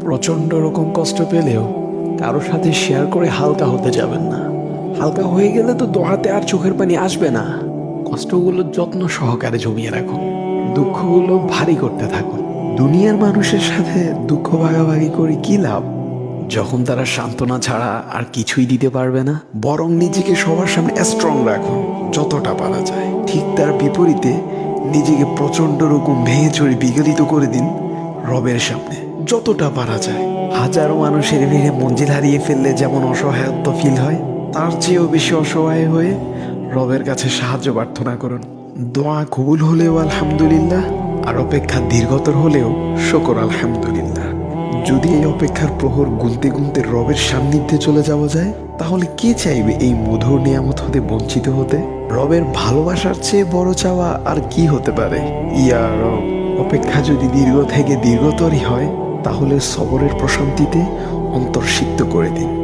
প্রচণ্ড রকম কষ্ট পেলেও কারোর সাথে শেয়ার করে হালকা হতে যাবেন না। হালকা হয়ে গেলে তো দোহাতে আর চোখের পানি আসবে না। কষ্টগুলো যত্ন সহকারে জমিয়ে রাখুন। দুঃখগুলো ভারী করতে থাকুন। দুনিয়ার মানুষের সাথে দুঃখ ভাগাভাগি করে কি লাভ? যখন তারা সান্ত্বনা ছাড়া আর কিছুই দিতে পারবে না, বরং নিজেকে সবার সামনে স্ট্রং রাখুন, যতটা পারা যায়। ঠিক তার বিপরীতে নিজেকে প্রচণ্ড রকম ভেঙে চড়ে বিগলিত করে দিন রবের সামনে। যতটা পারা যায়। হাজারো মানুষের ভিড়ে মঞ্জিল হারিয়ে ফেললে যেমন অসহায়ত্ব ফিল হয়, তার চেয়েও বেশি অসহায় হয়ে রবের কাছে সাহায্য প্রার্থনা করুন। দোয়া কবুল হলেও আলহামদুলিল্লাহ, আর অপেক্ষা দীর্ঘতর হলেও শকর আলহামদুলিল্লাহ। যদি এই অপেক্ষার প্রহর গুনতে গুনতে রবের সান্নিধ্যে চলে যাওয়া যায়, তাহলে কে চাইবে এই মধুর নিয়ামত হতে বঞ্চিত হতে? রবের ভালোবাসার চেয়ে বড় চাওয়া আর কি হতে পারে? ইয়া রব, অপেক্ষা যদি দীর্ঘ থেকে দীর্ঘতরই হয় তাহলে সবরের প্রশান্তিতে অন্তর্সিদ্ধ করে দিন।